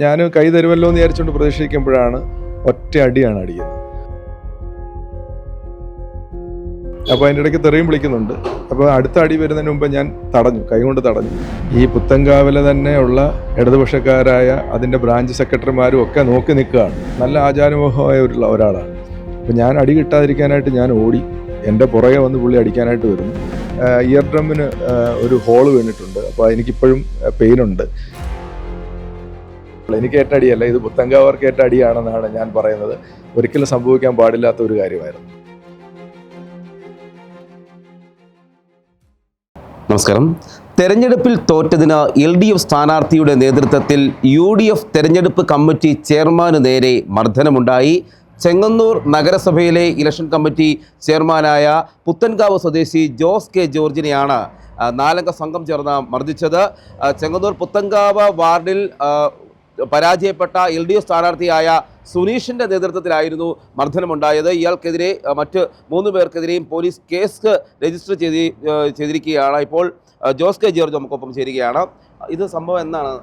ഞാൻ കൈ തരുമല്ലോ എന്ന് വിചാരിച്ചുകൊണ്ട് പ്രതീക്ഷിക്കുമ്പോഴാണ് ഒറ്റ അടിയാണ് അടിക്കുന്നത്. അപ്പോൾ അതിന്റെ ഇടയ്ക്ക് തെറിയും വിളിക്കുന്നുണ്ട്. അപ്പോൾ അടുത്ത അടി വരുന്നതിന് മുമ്പ് ഞാൻ തടഞ്ഞു കൈകൊണ്ട് തടഞ്ഞു. ഈ പുത്തൻകാവിലെ തന്നെയുള്ള ഇടതുപക്ഷക്കാരായ അതിന്റെ ബ്രാഞ്ച് സെക്രട്ടറിമാരും ഒക്കെ നോക്കി നിൽക്കുകയാണ്. നല്ല ആചാരമോഹമായ ഒരു ഒരാളാണ്. അപ്പോൾ ഞാൻ അടി കിട്ടാതിരിക്കാനായിട്ട് ഞാൻ ഓടി. എന്റെ പുറകെ വന്ന് പുള്ളി അടിക്കാനായിട്ട് വരുന്നു. ഇയർ ഡ്രമ്മിന് ഒരു ഹോൾ വീണിട്ടുണ്ട്. അപ്പോൾ എനിക്കിപ്പോഴും പെയിൻ ഉണ്ട് എനിക്ക് ഏറ്റ അടിയല്ല. ഇത് പുത്തങ്കാവർക്ക് ഏറ്റ അടിയാണെന്നാണ് ഞാൻ പറയുന്നത്. ഒരിക്കലും സംഭവിക്കാൻ പാടില്ലാത്ത ഒരു കാര്യമായിരുന്നു. നമസ്കാരം. തെരഞ്ഞെടുപ്പിൽ തോറ്റതിന് എൽ ഡി എഫ് സ്ഥാനാർത്ഥിയുടെ നേതൃത്വത്തിൽ യു ഡി എഫ് തെരഞ്ഞെടുപ്പ് കമ്മിറ്റി ചെയർമാന് നേരെ മർദ്ദനമുണ്ടായി. ചെങ്ങന്നൂർ നഗരസഭയിലെ ഇലക്ഷൻ കമ്മിറ്റി ചെയർമാനായ പുത്തൻകാവ് സ്വദേശി ജോസ് കെ ജോർജിനെയാണ് നാലംഗ സംഘം ചേർന്ന് മർദ്ദിച്ചത്. ചെങ്ങന്നൂർ പുത്തൻകാവ് വാർഡിൽ പരാജയപ്പെട്ട എൽ ഡി എഫ് സ്ഥാനാർത്ഥിയായ സുനീഷിന്റെ നേതൃത്വത്തിലായിരുന്നു മർദ്ദനമുണ്ടായത്. ഇയാൾക്കെതിരെ മറ്റ് മൂന്ന് പേർക്കെതിരെയും പോലീസ് കേസ് രജിസ്റ്റർ ചെയ്ത് ചെയ്തിരിക്കുകയാണ്. ഇപ്പോൾ ജോസ് കെ ജോർജ് നമുക്കൊപ്പം ചേരുകയാണ്. ഇത് സംഭവം എന്താണ്?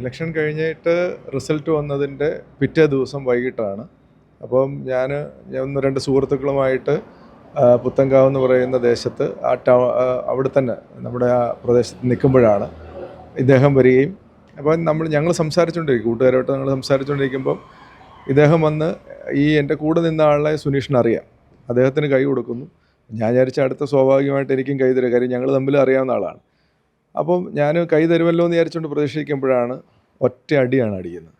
ഇലക്ഷൻ കഴിഞ്ഞിട്ട് റിസൾട്ട് വന്നതിന്റെ പിറ്റേ ദിവസം വൈകിട്ടാണ്. അപ്പം ഞാൻ ഒന്ന് രണ്ട് സുഹൃത്തുക്കളുമായിട്ട് പുത്തങ്കാവ് എന്ന് പറയുന്ന ദേശത്ത് ആ ടൗ അവിടെ തന്നെ നമ്മുടെ ആ പ്രദേശത്ത് നിൽക്കുമ്പോഴാണ് ഇദ്ദേഹം വരികയും അപ്പം നമ്മൾ ഞങ്ങൾ സംസാരിച്ചുകൊണ്ടിരിക്കും കൂട്ടുകാരോട്ട് ഞങ്ങൾ സംസാരിച്ചുകൊണ്ടിരിക്കുമ്പം ഇദ്ദേഹം വന്ന് ഈ എന്റെ കൂടെ നിന്ന ആളെ സുനീഷിന് അറിയാം. അദ്ദേഹത്തിന് കൈ കൊടുക്കുന്നു. ഞാൻ വിചാരിച്ച അടുത്ത സ്വാഭാവികമായിട്ട് എനിക്കും കൈ തരും. കാര്യം ഞങ്ങൾ തമ്മിൽ അറിയാവുന്ന ആളാണ്. അപ്പം ഞാൻ കൈ തരുമല്ലോ എന്ന് വിചാരിച്ചുകൊണ്ട് പ്രതീക്ഷിക്കുമ്പോഴാണ് ഒറ്റ അടിയാണ് അടിക്കുന്നത്.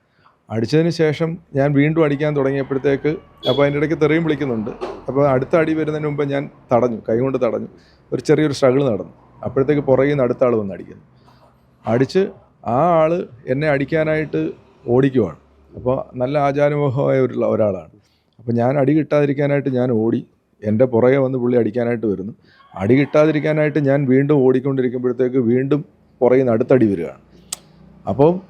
അടിച്ചതിന് ശേഷം ഞാൻ വീണ്ടും അടിക്കാൻ തുടങ്ങിയപ്പോഴത്തേക്ക് അപ്പോൾ അതിന്റെ ഇടയ്ക്ക് തെറിയും വിളിക്കുന്നുണ്ട്. അപ്പോൾ അടുത്ത അടി വരുന്നതിന് മുമ്പ് ഞാൻ തടഞ്ഞു കൈ കൊണ്ട് തടഞ്ഞു. ഒരു ചെറിയൊരു സ്ട്രഗിൾ നടന്നു. അപ്പോഴത്തേക്ക് പുറകിൽ നിന്ന് അടുത്ത ആൾ വന്ന് അടിക്കുന്നു. അടിച്ച് ആ ആൾ എന്നെ അടിക്കാനായിട്ട് ഓടിക്കുവാണ്. അപ്പോൾ നല്ല ആചാരമോഹമായ ഒരു ഒരാളാണ്. അപ്പോൾ ഞാൻ അടി കിട്ടാതിരിക്കാനായിട്ട് ഞാൻ ഓടി എന്റെ പുറകെ വന്ന് പുള്ളി അടിക്കാനായിട്ട് വരുന്നു. അടി കിട്ടാതിരിക്കാനായിട്ട് ഞാൻ വീണ്ടും ഓടിക്കൊണ്ടിരിക്കുമ്പോഴത്തേക്ക് വീണ്ടും പുറകിൽ നിന്ന് അടുത്തടി വരികയാണ്. അപ്പം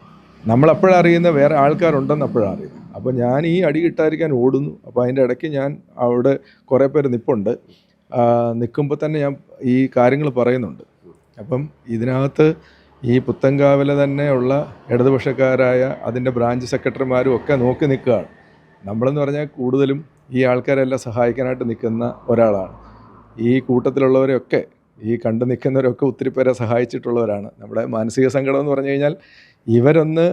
നമ്മളപ്പോഴറിയുന്ന വേറെ ആൾക്കാരുണ്ടെന്ന് അപ്പോഴാണ് അറിയുന്നത് അപ്പോൾ ഞാൻ ഈ അടി കിട്ടാതിരിക്കാൻ ഓടുന്നു. അപ്പോൾ അതിന്റെ ഇടയ്ക്ക് ഞാൻ അവിടെ കുറേ പേര് നിപ്പുണ്ട്. നിൽക്കുമ്പോൾ തന്നെ ഞാൻ ഈ കാര്യങ്ങൾ പറയുന്നുണ്ട്. അപ്പം ഇതിനകത്ത് ഈ പുത്തൻകാവിലെ തന്നെയുള്ള ഇടതുപക്ഷക്കാരായ അതിന്റെ ബ്രാഞ്ച് സെക്രട്ടറിമാരും ഒക്കെ നോക്കി നിൽക്കുകയാണ്. നമ്മളെന്ന് പറഞ്ഞാൽ കൂടുതലും ഈ ആൾക്കാരെല്ലാം സഹായിക്കാനായിട്ട് നിൽക്കുന്ന ഒരാളാണ്. ഈ കൂട്ടത്തിലുള്ളവരെയൊക്കെ ഈ കണ്ടു നിൽക്കുന്നവരൊക്കെ ഒത്തിരി പേരെ സഹായിച്ചിട്ടുള്ളവരാണ്. നമ്മുടെ മാനസിക സങ്കടം എന്ന് പറഞ്ഞു കഴിഞ്ഞാൽ ഇവരൊന്ന്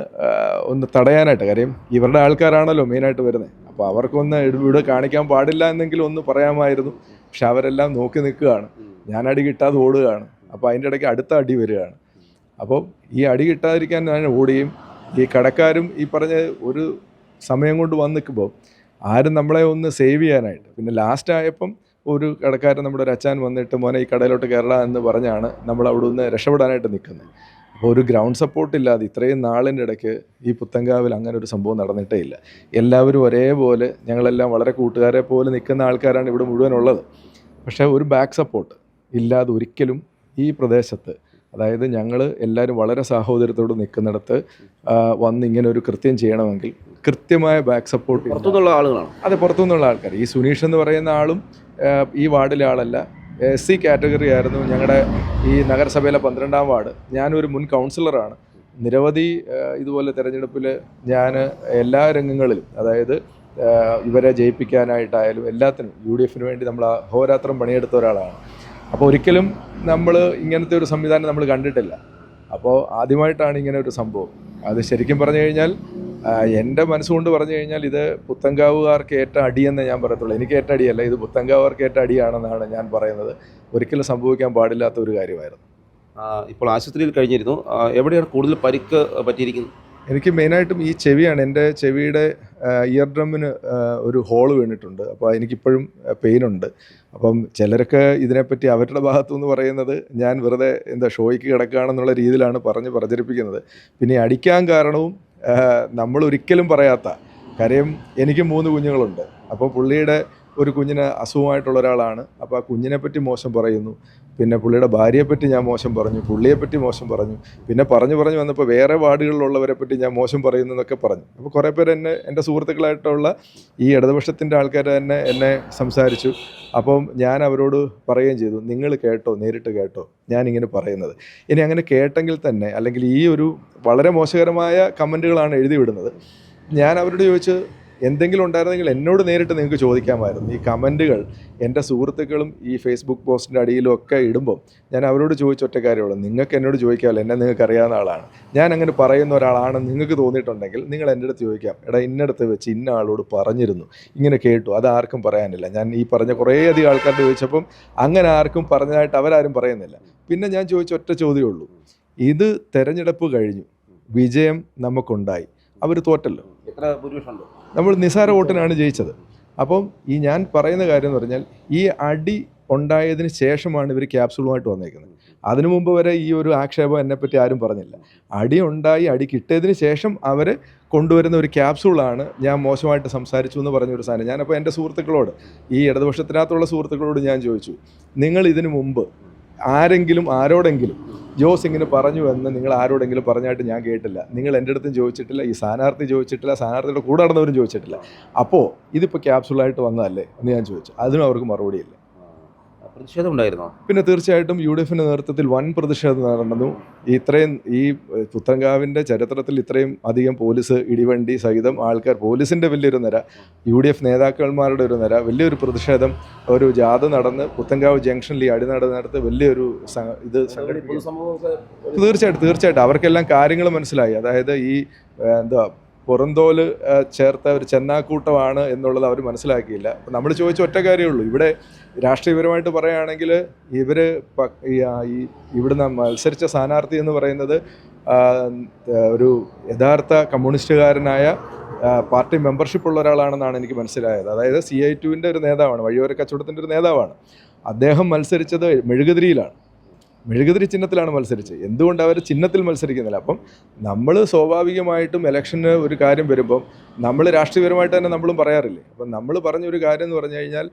ഒന്ന് തടയാനായിട്ട് കാര്യം ഇവരുടെ ആൾക്കാരാണല്ലോ മെയിനായിട്ട് വരുന്നത്. അപ്പോൾ അവർക്കൊന്ന് ഇവിടെ കാണിക്കാൻ പാടില്ല എന്നെങ്കിലും ഒന്ന് പറയാമായിരുന്നു. പക്ഷെ അവരെല്ലാം നോക്കി നിൽക്കുകയാണ്. ഞാൻ അടി കിട്ടാതെ ഓടുകയാണ്. അപ്പോൾ അതിന്റെ ഇടയ്ക്ക് അടുത്ത അടി വരികയാണ്. അപ്പോൾ ഈ അടി കിട്ടാതിരിക്കാൻ ഞാൻ ഓടുകയും ഈ കടക്കാരും ഈ പറഞ്ഞ ഒരു സമയം കൊണ്ട് വന്ന് നിൽക്കുമ്പോൾ ആരും നമ്മളെ ഒന്ന് സേവ് ചെയ്യാനായിട്ട്. പിന്നെ ലാസ്റ്റ് ആയപ്പം ഒരു കടക്കാരൻ നമ്മുടെ ഒരു അച്ഛൻ വന്നിട്ട് മോനെ ഈ കടയിലോട്ട് കയറണം എന്ന് പറഞ്ഞാണ് നമ്മൾ അവിടെ നിന്ന് രക്ഷപ്പെടാനായിട്ട് നിൽക്കുന്നത്. അപ്പോൾ ഒരു ഗ്രൗണ്ട് സപ്പോർട്ട് ഇല്ലാതെ ഇത്രയും നാളിന്റെ ഇടയ്ക്ക് ഈ പുത്തങ്കാവിൽ അങ്ങനെ ഒരു സംഭവം നടന്നിട്ടേ ഇല്ല. എല്ലാവരും ഒരേപോലെ ഞങ്ങളെല്ലാം വളരെ കൂട്ടുകാരെ പോലെ നിൽക്കുന്ന ആൾക്കാരാണ് ഇവിടെ മുഴുവൻ ഉള്ളത്. പക്ഷേ ഒരു ബാക്ക് സപ്പോർട്ട് ഇല്ലാതെ ഒരിക്കലും ഈ പ്രദേശത്ത് അതായത് ഞങ്ങൾ എല്ലാവരും വളരെ സാഹോദര്യത്തോട് നിൽക്കുന്നിടത്ത് വന്ന് ഇങ്ങനെ ഒരു കൃത്യം ചെയ്യണമെങ്കിൽ കൃത്യമായ ബാക്ക് സപ്പോർട്ട് പുറത്തുനിന്നുള്ള ആളുകളാണ്. അതെ പുറത്തുനിന്നുള്ള ആൾക്കാർ. ഈ സുനീഷ് എന്ന് പറയുന്ന ആളും ഈ വാർഡിലെ ആളല്ല. എസ് സി കാറ്റഗറി ആയിരുന്നു ഞങ്ങളുടെ ഈ നഗരസഭയിലെ പന്ത്രണ്ടാം വാർഡ്. ഞാനൊരു മുൻ കൗൺസിലറാണ്. നിരവധി ഇതുപോലെ തിരഞ്ഞെടുപ്പിൽ ഞാൻ എല്ലാ രംഗങ്ങളിലും അതായത് ഇവരെ ജയിപ്പിക്കാനായിട്ടായാലും എല്ലാത്തിനും യു ഡി എഫിന് വേണ്ടി നമ്മൾ അഹോരാത്രം പണിയെടുത്ത ഒരാളാണ്. അപ്പോൾ ഒരിക്കലും നമ്മൾ ഇങ്ങനത്തെ ഒരു സംവിധാനം നമ്മൾ കണ്ടിട്ടില്ല. അപ്പോൾ ആദ്യമായിട്ടാണ് ഇങ്ങനെ ഒരു സംഭവം. അത് ശരിക്കും പറഞ്ഞു കഴിഞ്ഞാൽ എന്റെ മനസ്സുകൊണ്ട് പറഞ്ഞു കഴിഞ്ഞാൽ ഇത് പുത്തങ്കാവുകാർക്ക് ഏറ്റ അടിയെന്ന് ഞാൻ പറയത്തുള്ളൂ. എനിക്ക് ഏറ്റ അടിയല്ല ഇത് പുത്തങ്കാവുകാർക്ക് ഏറ്റ അടിയാണെന്നാണ് ഞാൻ പറയുന്നത്. ഒരിക്കലും സംഭവിക്കാൻ പാടില്ലാത്ത ഒരു കാര്യമായിരുന്നു. ഇപ്പോൾ ആശുപത്രിയിൽ കഴിഞ്ഞിരുന്നു. എവിടെയാണ് കൂടുതൽ പരിക്ക് പറ്റിയിരിക്കുന്നത്? എനിക്ക് മെയിനായിട്ടും ഈ ചെവിയാണ്. എന്റെ ചെവിയുടെ ഇയർ ഡ്രമ്മിന് ഒരു ഹോൾ വീണിട്ടുണ്ട്. അപ്പോൾ എനിക്കിപ്പോഴും പെയിനുണ്ട്. അപ്പം ചിലരൊക്കെ ഇതിനെപ്പറ്റി അവരുടെ ഭാഗത്തു നിന്ന് പറയുന്നത് ഞാൻ വെറുതെ എന്താ ഷോയ്ക്ക് കിടക്കുകയാണെന്നുള്ള രീതിയിലാണ് പറഞ്ഞ് പ്രചരിപ്പിക്കുന്നത്. പിന്നെ അടിക്കാൻ കാരണവും നമ്മൾ ഒരിക്കലും പറയാത്ത കാര്യം എനിക്ക് മൂന്ന് കുഞ്ഞുങ്ങളുണ്ട്. അപ്പോൾ പുള്ളിയുടെ ഒരു കുഞ്ഞിന് അസുഖമായിട്ടുള്ള ഒരാളാണ്. അപ്പോൾ ആ കുഞ്ഞിനെപ്പറ്റി മോശം പറയുന്നു. പിന്നെ പുള്ളിയുടെ ഭാര്യയെപ്പറ്റി ഞാൻ മോശം പറഞ്ഞു പുള്ളിയെപ്പറ്റി മോശം പറഞ്ഞു. പിന്നെ പറഞ്ഞു പറഞ്ഞു വന്നപ്പോൾ വേറെ വാർഡുകളിലുള്ളവരെ പറ്റി ഞാൻ മോശം പറയുന്നു എന്നൊക്കെ പറഞ്ഞു. അപ്പോൾ കുറേ പേര് എന്നെ എന്റെ സുഹൃത്തുക്കളായിട്ടുള്ള ഈ ഇടതുപക്ഷത്തിന്റെ ആൾക്കാർ തന്നെ എന്നെ സംസാരിച്ചു. അപ്പം ഞാൻ അവരോട് പറയുകയും ചെയ്തു നിങ്ങൾ കേട്ടോ നേരിട്ട് കേട്ടോ ഞാനിങ്ങനെ പറയുന്നത്. ഇനി അങ്ങനെ കേട്ടെങ്കിൽ തന്നെ അല്ലെങ്കിൽ ഈ ഒരു വളരെ മോശകരമായ കമന്റുകളാണ് എഴുതി വിടുന്നത്. ഞാൻ അവരോട് ചോദിച്ച് എന്തെങ്കിലും ഉണ്ടായിരുന്നെങ്കിൽ എന്നോട് നേരിട്ട് നിങ്ങൾക്ക് ചോദിക്കാമായിരുന്നു. ഈ കമന്റുകൾ എന്റെ സുഹൃത്തുക്കളും ഈ ഫേസ്ബുക്ക് പോസ്റ്റിന്റെ അടിയിലും ഒക്കെ ഇടുമ്പം ഞാൻ അവരോട് ചോദിച്ച ഒറ്റ കാര്യമുള്ളൂ നിങ്ങൾക്ക് എന്നോട് ചോദിക്കാമല്ലോ എന്നെ നിങ്ങൾക്ക് അറിയാവുന്ന ആളാണ്. ഞാൻ അങ്ങനെ പറയുന്ന ഒരാളാണ് നിങ്ങൾക്ക് തോന്നിയിട്ടുണ്ടെങ്കിൽ നിങ്ങൾ എന്റെ അടുത്ത് ചോദിക്കാം. എടാ ഇന്നടത്ത് വെച്ച് ഇന്ന ആളോട് പറഞ്ഞിരുന്നു. ഇങ്ങനെ കേട്ടു. അത് ആർക്കും പറയാനില്ല. ഞാൻ ഈ പറഞ്ഞ കുറേയധികം ആൾക്കാരോട് ചോദിച്ചപ്പം അങ്ങനെ ആർക്കും പറഞ്ഞതായിട്ട് അവരാരും പറയുന്നില്ല. പിന്നെ ഞാൻ ചോദിച്ച ഒറ്റ ചോദ്യമേ ഉള്ളൂ. ഇത് തെരഞ്ഞെടുപ്പ് കഴിഞ്ഞു. വിജയം നമുക്കുണ്ടായി. അവർ തോറ്റല്ലോ. എത്ര ഭൂരിപക്ഷം ഉണ്ട്? നമ്മൾ നിസാര വോട്ടിനാണ് ജയിച്ചത്. അപ്പം ഈ ഞാൻ പറയുന്ന കാര്യം എന്ന് പറഞ്ഞാൽ ഈ അടി ഉണ്ടായതിന് ശേഷമാണ് ഇവർ ക്യാപ്സൂളുമായിട്ട് വന്നേക്കുന്നത്. അതിനു മുമ്പ് വരെ ഈ ഒരു ആക്ഷേപം എന്നെപ്പറ്റി ആരും പറഞ്ഞില്ല. അടി ഉണ്ടായി അടി കിട്ടിയതിന് ശേഷം അവർ കൊണ്ടുവരുന്ന ഒരു ക്യാപ്സൂളാണ് ഞാൻ മോശമായിട്ട് സംസാരിച്ചു എന്ന് പറഞ്ഞൊരു സാധനം. ഞാനപ്പോൾ എന്റെ സുഹൃത്തുക്കളോട് ഈ ഇടതുപക്ഷത്തിനകത്തുള്ള സുഹൃത്തുക്കളോട് ഞാൻ ചോദിച്ചു നിങ്ങൾ ഇതിനു മുമ്പ് ആരെങ്കിലും ആരോടെങ്കിലും ജോസ് ഇങ്ങനെ പറഞ്ഞു എന്ന് നിങ്ങൾ ആരോടെങ്കിലും പറഞ്ഞായിട്ട് ഞാൻ കേട്ടില്ല. നിങ്ങൾ എന്റെ അടുത്തും ചോദിച്ചിട്ടില്ല ഈ സ്ഥാനാർത്ഥി ചോദിച്ചിട്ടില്ല സ്ഥാനാർത്ഥിയുടെ കൂടെ നടന്നവരും ചോദിച്ചിട്ടില്ല. അപ്പോൾ ഇതിപ്പോൾ ക്യാപ്സുലായിട്ട് വന്നതല്ലേ എന്ന് ഞാൻ ചോദിച്ചു. അതിനും അവർക്ക് മറുപടിയില്ല. പ്രതിഷേധം ഉണ്ടായിരുന്നോ പിന്നെ തീർച്ചയായിട്ടും യു ഡി എഫിന്റെ നേതൃത്വത്തിൽ വൻ പ്രതിഷേധം നടന്നു. ഇത്രയും ഈ പുത്തങ്കാവിന്റെ ചരിത്രത്തിൽ ഇത്രയും അധികം പോലീസ് ഇടിവണ്ടി സഹിതം ആൾക്കാർ പോലീസിന്റെ വലിയൊരു നിര യു ഡി എഫ് നേതാക്കന്മാരുടെ ഒരു നിര വലിയൊരു പ്രതിഷേധം ഒരു ജാഥ നടന്ന് പുത്തങ്കാവ് ജംഗ്ഷനിൽ ഈ അടി നടന്നിടത്ത് വലിയൊരു ഇത് തീർച്ചയായിട്ടും തീർച്ചയായിട്ടും. അവർക്കെല്ലാം കാര്യങ്ങൾ മനസ്സിലായി. അതായത് ഈ എന്താ പുറന്തോൽ ചേർത്ത ഒരു ചെന്നാക്കൂട്ടമാണ് എന്നുള്ളത് അവർ മനസ്സിലാക്കിയില്ല. അപ്പം നമ്മൾ ചോദിച്ച ഒറ്റ കാര്യമേ ഉള്ളൂ. ഇവിടെ രാഷ്ട്രീയപരമായിട്ട് പറയുകയാണെങ്കിൽ ഇവർ ഈ ഇവിടുന്ന് മത്സരിച്ച സ്ഥാനാർത്ഥി എന്ന് പറയുന്നത് ഒരു യഥാർത്ഥ കമ്മ്യൂണിസ്റ്റുകാരനായ പാർട്ടി മെമ്പർഷിപ്പ് ഉള്ള ഒരാളാണെന്നാണ് എനിക്ക് മനസ്സിലായത്. അതായത് സി ഐ ടുവിന്റെ ഒരു നേതാവാണ് വഴിയോര കച്ചവടത്തിന്റെ ഒരു നേതാവാണ്. അദ്ദേഹം മത്സരിച്ചത് മെഴുകുതിരിയിലാണ്. മെഴുകുതിരി ചിഹ്നത്തിലാണ് മത്സരിച്ചത്. എന്തുകൊണ്ട് അവർ ചിഹ്നത്തിൽ മത്സരിക്കുന്നില്ല? അപ്പം നമ്മൾ സ്വാഭാവികമായിട്ടും ഇലക്ഷന് ഒരു കാര്യം വരുമ്പം നമ്മൾ രാഷ്ട്രീയപരമായിട്ട് തന്നെ നമ്മളും പറയാറില്ലേ? അപ്പം നമ്മൾ പറഞ്ഞൊരു കാര്യം എന്ന് പറഞ്ഞു കഴിഞ്ഞാൽ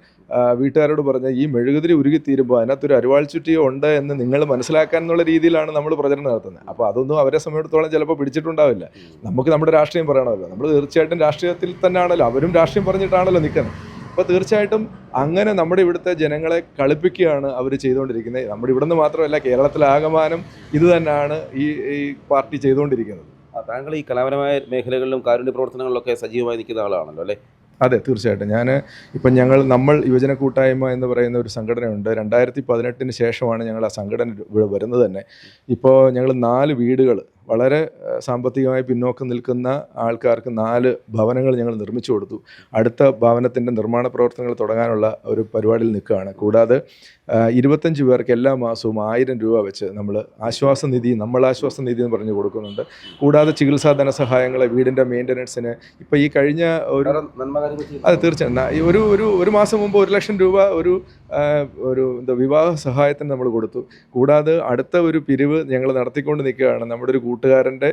വീട്ടുകാരോട് പറഞ്ഞ ഈ മെഴുകുതിരി ഉരുകിത്തീരുമ്പോൾ അതിനകത്തൊരു അരുവാൾ ചുറ്റിയോ ഉണ്ട് എന്ന് നിങ്ങൾ മനസ്സിലാക്കാൻ എന്നുള്ള രീതിയിലാണ് നമ്മൾ പ്രചരണം നടത്തുന്നത്. അപ്പോൾ അതൊന്നും അവരെ സമയത്തോളം ചിലപ്പോൾ പിടിച്ചിട്ടുണ്ടാവില്ല. നമുക്ക് നമ്മുടെ രാഷ്ട്രീയം പറയണമല്ലോ. നമ്മൾ തീർച്ചയായിട്ടും രാഷ്ട്രീയത്തിൽ തന്നെയാണല്ലോ. അവരും രാഷ്ട്രീയം പറഞ്ഞിട്ടാണല്ലോ നിൽക്കുന്നത് അപ്പോൾ തീർച്ചയായിട്ടും അങ്ങനെ നമ്മുടെ ഇവിടുത്തെ ജനങ്ങളെ കളിപ്പിക്കുകയാണ് അവർ ചെയ്തുകൊണ്ടിരിക്കുന്നത്. നമ്മുടെ ഇവിടുന്ന് മാത്രമല്ല കേരളത്തിലാകമാനം ഇത് തന്നെയാണ് ഈ ഈ പാർട്ടി ചെയ്തുകൊണ്ടിരിക്കുന്നത്. താങ്കൾ ഈ കലാപരമായ മേഖലകളിലും കാരുണ്യ പ്രവർത്തനങ്ങളിലൊക്കെ സജീവമായി നിൽക്കുന്ന ആളാണല്ലോ അല്ലേ? അതെ തീർച്ചയായിട്ടും. ഞാൻ ഇപ്പം ഞങ്ങൾ നമ്മൾ യുവജന കൂട്ടായ്മ എന്ന് പറയുന്ന ഒരു സംഘടനയുണ്ട്. രണ്ടായിരത്തി പതിനെട്ടിന് ശേഷമാണ് ഞങ്ങൾ ആ സംഘടന ഇവിടെ വരുന്നത് തന്നെ. ഇപ്പോൾ ഞങ്ങൾ നാല് വീടുകൾ വളരെ സാമ്പത്തികമായി പിന്നോക്കം നിൽക്കുന്ന ആൾക്കാർക്ക് നാല് ഭവനങ്ങൾ ഞങ്ങൾ നിർമ്മിച്ചു കൊടുത്തു. അടുത്ത ഭവനത്തിന്റെ നിർമ്മാണ പ്രവർത്തനങ്ങൾ തുടങ്ങാനുള്ള ഒരു പരിപാടിയിൽ നിൽക്കുകയാണ്. കൂടാതെ ഇരുപത്തഞ്ച് പേർക്ക് എല്ലാ മാസവും ആയിരം രൂപ വെച്ച് നമ്മൾ ആശ്വാസ നിധി നമ്മൾ ആശ്വാസ നിധി എന്ന് പറഞ്ഞു കൊടുക്കുന്നുണ്ട്. കൂടാതെ ചികിത്സാ ധനസഹായങ്ങൾ വീടിന്റെ മെയിന്റനൻസിന് ഇപ്പോൾ ഈ കഴിഞ്ഞ ഒരു അതെ അത് തീർച്ചയായും. ഒരു ഒരു ഒരു മാസം മുമ്പ് ഒരു ലക്ഷം രൂപ ഒരു ഒരു എന്താ വിവാഹ സഹായത്തിന് നമ്മൾ കൊടുത്തു. കൂടാതെ അടുത്ത ഒരു പിരിവ് ഞങ്ങൾ നടത്തിക്കൊണ്ട് നിൽക്കുകയാണ്. നമ്മുടെ ഒരു കൂട്ടുകാരന്റെ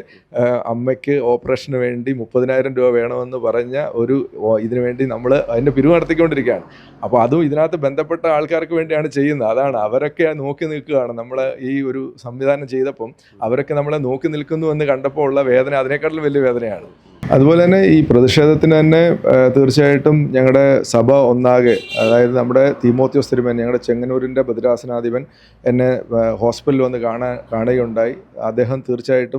അമ്മയ്ക്ക് ഓപ്പറേഷന് വേണ്ടി മുപ്പതിനായിരം രൂപ വേണമെന്ന് പറഞ്ഞ ഒരു ഇതിനു വേണ്ടി നമ്മൾ അതിന്റെ പിരിവ് നടത്തിക്കൊണ്ടിരിക്കുകയാണ്. അപ്പോൾ അതും ഇതിനകത്ത് ബന്ധപ്പെട്ട ആൾക്കാർക്ക് വേണ്ടിയാണ് ചെയ്യുന്നത്. അതാണ് അവരൊക്കെ നോക്കി നിൽക്കുകയാണ്. നമ്മൾ ഈ ഒരു സംവിധാനം ചെയ്തപ്പം അവരൊക്കെ നമ്മളെ നോക്കി നിൽക്കുന്നു എന്ന് കണ്ടപ്പോൾ ഉള്ള വേദന അതിനേക്കാട്ടിലും വലിയ വേദനയാണ്. അതുപോലെ തന്നെ ഈ പ്രതിഷേധത്തിന് തന്നെ തീർച്ചയായിട്ടും ഞങ്ങളുടെ സഭ ഒന്നാകെ അതായത് നമ്മുടെ തീമോത്യോസ് തിരുമൻ ഞങ്ങളുടെ ചെങ്ങന്നൂരിന്റെ ഭദ്രാസനാധിപൻ എന്നെ ഹോസ്പിറ്റലിൽ വന്ന് കാണാൻ കാണുകയുണ്ടായി. അദ്ദേഹം തീർച്ചയായിട്ടും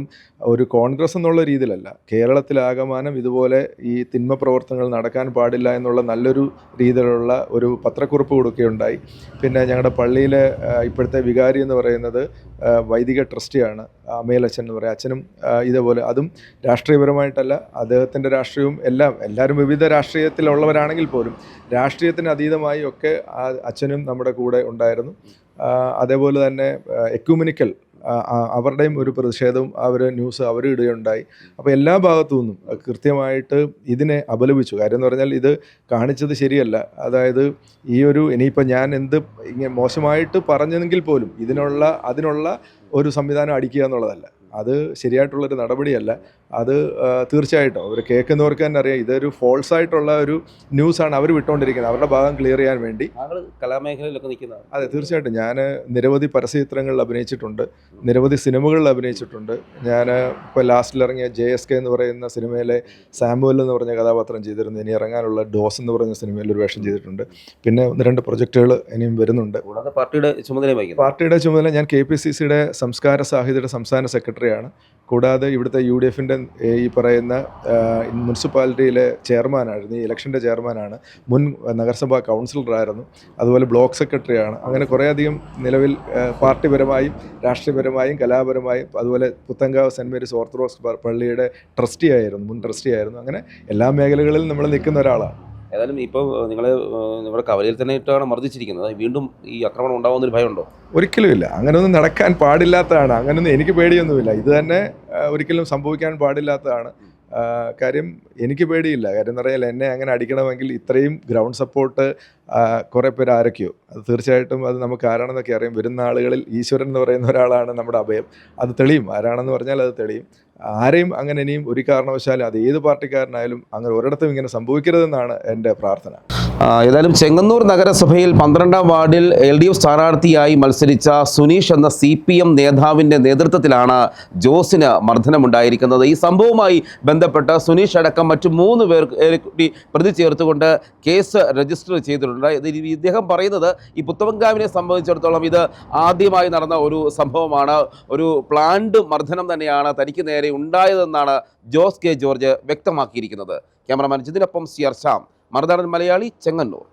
ഒരു കോൺഗ്രസ് എന്നുള്ള രീതിയിലല്ല. കേരളത്തിലാകമാനം ഇതുപോലെ ഈ തിന്മ പ്രവർത്തനങ്ങൾ നടക്കാൻ പാടില്ല എന്നുള്ള നല്ലൊരു രീതിയിലുള്ള ഒരു പത്രക്കുറിപ്പ് കൊടുക്കുകയുണ്ടായി. പിന്നെ ഞങ്ങളുടെ പള്ളിയിലെ ഇപ്പോഴത്തെ വികാരി എന്ന് പറയുന്നത് വൈദിക ട്രസ്റ്റിയാണ് അമേലച്ഛൻ എന്ന് പറയുക അച്ഛനും ഇതേപോലെ. അതും രാഷ്ട്രീയപരമായിട്ടല്ല. അദ്ദേഹത്തിന്റെ രാഷ്ട്രീയവും എല്ലാം എല്ലാവരും വിവിധ രാഷ്ട്രീയത്തിലുള്ളവരാണെങ്കിൽ പോലും രാഷ്ട്രീയത്തിന് അതീതമായി ഒക്കെ അച്ഛനും നമ്മുടെ കൂടെ ഉണ്ടായിരുന്നു. അതേപോലെ തന്നെ എക്യൂമിനിക്കൽ അവരുടെയും ഒരു പ്രതിഷേധവും അവർ ന്യൂസ് അവർ ഇടുകയുണ്ടായി. അപ്പോൾ എല്ലാ ഭാഗത്തു നിന്നും കൃത്യമായിട്ട് ഇതിനെ അപലപിച്ചു. കാര്യം എന്ന് പറഞ്ഞാൽ ഇത് കാണിച്ചത് ശരിയല്ല. അതായത് ഈ ഒരു ഇനിയിപ്പോൾ ഞാൻ എന്ത് ഇങ്ങനെ മോശമായിട്ട് പറഞ്ഞെങ്കിൽ പോലും ഇതിനുള്ള അതിനുള്ള ഒരു സംവിധാനം അടിക്കുക എന്നുള്ളതല്ല. അത് ശരിയായിട്ടുള്ളൊരു നടപടിയല്ല. അത് തീർച്ചയായിട്ടും. അവർ കേൾക്കുന്നവർക്ക് തന്നെ അറിയാം. ഇതൊരു ഫോൾസ് ആയിട്ടുള്ള ഒരു ന്യൂസാണ് അവർ വിട്ടുകൊണ്ടിരിക്കുന്നത് അവരുടെ ഭാഗം ക്ലിയർ ചെയ്യാൻ വേണ്ടി. കലാമേഖലയിലൊക്കെ നിൽക്കുന്നത് അതെ തീർച്ചയായിട്ടും. ഞാൻ നിരവധി പരസ്യചിത്രങ്ങളിൽ അഭിനയിച്ചിട്ടുണ്ട്. നിരവധി സിനിമകളിൽ അഭിനയിച്ചിട്ടുണ്ട്. ഞാൻ ഇപ്പോൾ ലാസ്റ്റിൽ ഇറങ്ങിയ ജെ എസ് കെ എന്ന് പറയുന്ന സിനിമയിലെ സാമുവൽ എന്ന് പറഞ്ഞ കഥാപാത്രം ചെയ്തിരുന്നു. ഇനി ഇറങ്ങാനുള്ള ഡോസ് എന്ന് പറയുന്ന സിനിമയിൽ ഒരു വേഷം ചെയ്തിട്ടുണ്ട്. പിന്നെ ഒന്ന് രണ്ട് പ്രൊജക്റ്റുകൾ ഇനിയും വരുന്നുണ്ട്. പാർട്ടിയുടെ ചുമതല പാർട്ടിയുടെ ചുമതല ഞാൻ കെ പി സി സിയുടെ സംസ്കാര സാഹിത്യയുടെ സംസ്ഥാന സെക്രട്ടറിയാണ്. കൂടാതെ ഇവിടുത്തെ യു ഡി എഫിന്റെ ഈ പറയുന്ന മുനിസിപ്പാലിറ്റിയിലെ ചെയർമാനായിരുന്നു ഈ ഇലക്ഷന്റെ ചെയർമാനാണ്. മുൻ നഗരസഭാ കൗൺസിലറായിരുന്നു. അതുപോലെ ബ്ലോക്ക് സെക്രട്ടറിയാണ്. അങ്ങനെ കുറേയധികം നിലവിൽ പാർട്ടിപരമായും രാഷ്ട്രീയപരമായും കലാപരമായും അതുപോലെ പുത്തങ്കാവ് സെന്റ് മേരീസ് ഓർത്തഡോക്സ് പള്ളിയുടെ ട്രസ്റ്റി ആയിരുന്നു മുൻ ട്രസ്റ്റി ആയിരുന്നു അങ്ങനെ എല്ലാ മേഖലകളിലും നമ്മൾ നിൽക്കുന്ന ഒരാളാണ്. ഏതായാലും ഇപ്പോൾ നിങ്ങൾ നിങ്ങളുടെ കവലയിൽ തന്നെ ഇട്ടാണ് മർദ്ദിച്ചിരിക്കുന്നത്. വീണ്ടും ഈ ആക്രമണം ഉണ്ടാകുന്നൊരു ഭയമുണ്ടോ? ഒരിക്കലുമില്ല അങ്ങനെയൊന്നും നടക്കാൻ പാടില്ലാത്തതാണ്. അങ്ങനെയൊന്നും എനിക്ക് പേടിയൊന്നുമില്ല. ഇത് തന്നെ ഒരിക്കലും സംഭവിക്കാൻ പാടില്ലാത്തതാണ്. കാര്യം എനിക്ക് പേടിയില്ല. കാര്യം എന്ന് പറഞ്ഞാൽ എന്നെ അങ്ങനെ അടിക്കണമെങ്കിൽ ഇത്രയും ഗ്രൗണ്ട് സപ്പോർട്ട് കുറേ പേര് ആരൊക്കെയോ. അത് തീർച്ചയായിട്ടും അത് നമുക്ക് ആരാണെന്നൊക്കെ അറിയാം. വരുന്ന ആളുകളിൽ ഈശ്വരൻ എന്ന് പറയുന്ന ഒരാളാണ് നമ്മുടെ അഭയം. അത് തെളിയും. ആരാണെന്ന് പറഞ്ഞാൽ അത് തെളിയും. ആരെയും അങ്ങനെ ഇനിയും ഒരു കാരണവശാലും അത് ഏത് പാർട്ടിക്കാരനായാലും അങ്ങനെ ഒരിടത്തും ഇങ്ങനെ സംഭവിക്കരുതെന്നാണ് എന്റെ പ്രാർത്ഥന. ഏതായാലും ചെങ്ങന്നൂർ നഗരസഭയിൽ പന്ത്രണ്ടാം വാർഡിൽ എൽ ഡി എഫ് സ്ഥാനാർത്ഥിയായി മത്സരിച്ച സുനീഷ് എന്ന സി പി എം നേതാവിന്റെ നേതൃത്വത്തിലാണ് ജോസിന് മർദ്ദനമുണ്ടായിരിക്കുന്നത്. ഈ സംഭവവുമായി ബന്ധപ്പെട്ട് സുനീഷ് അടക്കം മറ്റു മൂന്ന് പേർ കൂടി പ്രതി ചേർത്തുകൊണ്ട് കേസ് രജിസ്റ്റർ ചെയ്തിട്ടുണ്ട്. ഇദ്ദേഹം പറയുന്നത് ഈ പുത്തവങ്കാവിനെ സംബന്ധിച്ചിടത്തോളം ഇത് ആദ്യമായി നടന്ന ഒരു സംഭവമാണ്. ഒരു പ്ലാൻഡ് മർദ്ദനം തന്നെയാണ് തനിക്ക് നേരെ ഉണ്ടായതെന്നാണ് ജോസ് കെ ജോർജ് വ്യക്തമാക്കിയിരിക്കുന്നത്. ക്യാമറമാൻ ജിതിനൊപ്പം സി ആർ ശ്യാം. മറുനാടൻ മലയാളി ചെങ്ങന്നൂർ.